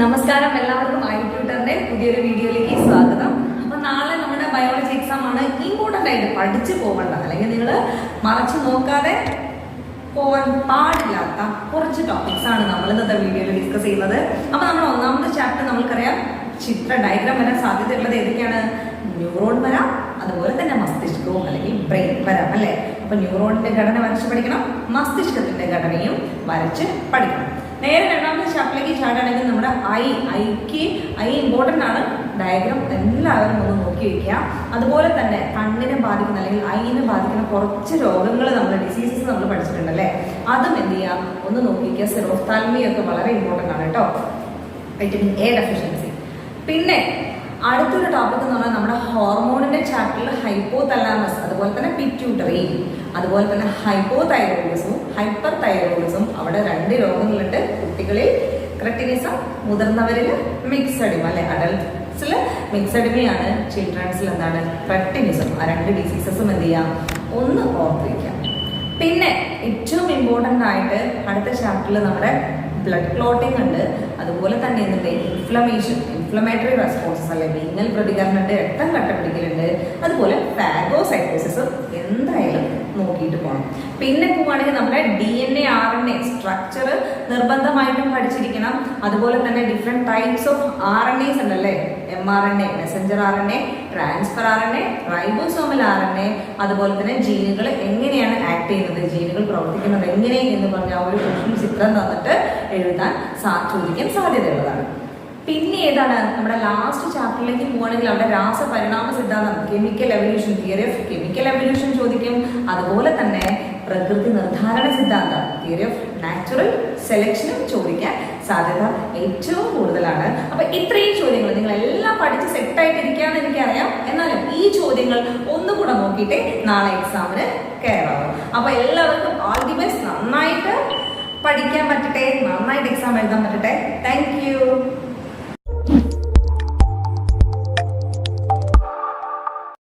നമസ്കാരം എല്ലാവർക്കും ഐ ട്യൂട്ടറിന്റെ പുതിയൊരു വീഡിയോയിലേക്ക് സ്വാഗതം. അപ്പൊ നാളെ നമ്മുടെ ബയോളജി എക്സാം ആണ് ഇമ്പോർട്ടന്റ് ആയിട്ട് പഠിച്ചു പോകേണ്ട അല്ലെങ്കിൽ നിങ്ങൾ മറച്ചു നോക്കാതെ പോകാൻ പാടില്ലാത്ത കുറച്ച് ടോപ്പിക്സ് ആണ് നമ്മൾ ഇന്നത്തെ വീഡിയോയിൽ ഡിസ്കസ് ചെയ്യുന്നത്. അപ്പൊ നമ്മൾ ഒന്നാമത്തെ ചാപ്റ്റർ നമുക്കറിയാം ചിത്ര ഡയഗ്രാം വരാൻ സാധ്യതയുള്ളത് ഏതൊക്കെയാണ്? ന്യൂറോൺ വരാം. അതുപോലെ തന്നെ മസ്തിഷ്കവും അല്ലെങ്കിൽ ബ്രെയിൻ വരാം അല്ലേ? അപ്പൊ ന്യൂറോണിന്റെ ഘടന വരച്ച് പഠിക്കണം. മസ്തിഷ്കത്തിന്റെ ഘടനയും വരച്ച് പഠിക്കണം. നേരെ രണ്ടാമത്തെ ഷാപ്പിലേക്ക് ചാടുകയാണെങ്കിൽ നമ്മുടെ ഐ ഐക്ക് ഐ ഇമ്പോർട്ടന്റ് ആണ്. ഡയഗ്രാം എല്ലാവരും ഒന്ന് നോക്കി വയ്ക്കുക അതുപോലെ തന്നെ കണ്ണിനെ ബാധിക്കുന്ന അല്ലെങ്കിൽ ഐനെ ബാധിക്കുന്ന കുറച്ച് രോഗങ്ങൾ നമ്മൾ ഡിസീസസ് നമ്മൾ പഠിച്ചിട്ടുണ്ടല്ലേ അതും എന്ത് ചെയ്യുക? ഒന്ന് നോക്കി വയ്ക്കുക സെറോഫ്താൽമി ഒക്കെ വളരെ ഇമ്പോർട്ടന്റ് ആണ് കേട്ടോ. വൈറ്റമിൻ എ ഡെഫിഷ്യൻസി പിന്നെ അടുത്തൊരു ടോപ്പിക് എന്ന് പറഞ്ഞാൽ നമ്മുടെ ഹോർമോണിന്റെ ചാപ്റ്ററിൽ ഹൈപ്പോ തലാമസ് അതുപോലെ തന്നെ പിറ്റ്യൂട്ടറി അതുപോലെ തന്നെ ഹൈപ്പോ തൈറോയിഡിസും ഹൈപ്പർ തൈറോയിഡിസും അവിടെ രണ്ട് രോഗങ്ങളുണ്ട്. കുട്ടികളിൽ ക്രട്ടിനിസം മുതിർന്നവരിൽ മിക്സഡിമ അല്ലെ? അഡൽട്ട്സിൽ മിക്സഡിമയാണ് ചിൽഡ്രൻസിൽ എന്താണ്? ക്രട്ടിനിസം ആ രണ്ട് ഡിസീസസും എന്ത് ചെയ്യാം? ഒന്ന് ഓർത്തിരിക്കാം പിന്നെ ഏറ്റവും ഇമ്പോർട്ടന്റ് ആയിട്ട് അടുത്ത ചാപ്റ്ററിൽ നമ്മുടെ ബ്ലഡ് ക്ലോട്ടിംഗ് ഉണ്ട്. അതുപോലെ തന്നെ ഇതിന്റെ ഇൻഫ്ലമേഷൻ ഇൻഫ്ലമേറ്ററി റെസ്പോൺസസ് അല്ലെങ്കിൽ ഇങ്ങനെ പ്രതികരണമുണ്ട് രക്തം കട്ടപിടിക്കലുണ്ട്. അതുപോലെ ഫാഗോസൈറ്റോസിസ് നോക്കിയിട്ട് പോകണം പിന്നെ പോവുകയാണെങ്കിൽ നമ്മുടെ D N A R N A structure നിർബന്ധമായിട്ടും പഠിച്ചിരിക്കണം. അതുപോലെ തന്നെ different types of R N S ഉണ്ടല്ലേ? M R N A messenger R N A transfer R N A ribosomal R N A അതുപോലെ തന്നെ ജീനുകൾ എങ്ങനെയാണ് ആക്ട് ചെയ്യുന്നത്? ജീനുകൾ പ്രവർത്തിക്കുന്നത് എങ്ങനെ എന്ന് പറഞ്ഞ ആ ഒരു ക്വസ്റ്റ്യൻ ചിത്രം തന്നിട്ട് എഴുതാൻ ചോദിക്കാൻ സാധ്യതയുള്ളതാണ്. പിന്നെ ഏതാണ് നമ്മുടെ ലാസ്റ്റ് ചാപ്റ്ററിലേക്ക് പോവുകയാണെങ്കിൽ അവിടെ രാസപരിണാമ സിദ്ധാന്തം chemical evolution theory of chemical evolution ചോദിക്കും. അതുപോലെ തന്നെ പ്രകൃതി നിർദ്ധാരണ സിദ്ധാന്തം തിയറി ഓഫ് നാച്ചുറൽ സെലക്ഷനും ചോദിക്കാൻ സാധ്യത ഏറ്റവും കൂടുതലാണ്. അപ്പൊ ഇത്രയും ചോദ്യങ്ങൾ നിങ്ങൾ എല്ലാം പഠിച്ച് സെറ്റ് ആയിട്ടിരിക്കാന്ന് എനിക്കറിയാം. എന്നാലും ഈ ചോദ്യങ്ങൾ ഒന്നുകൂടെ നോക്കിയിട്ട് നാളെ എക്സാമിന് കയറാവും അപ്പൊ എല്ലാവർക്കും ഓൾ ദി ബെസ്റ്റ് നന്നായിട്ട് പഠിക്കാൻ പറ്റട്ടെ നന്നായിട്ട് എക്സാം എഴുതാൻ പറ്റട്ടെ. താങ്ക്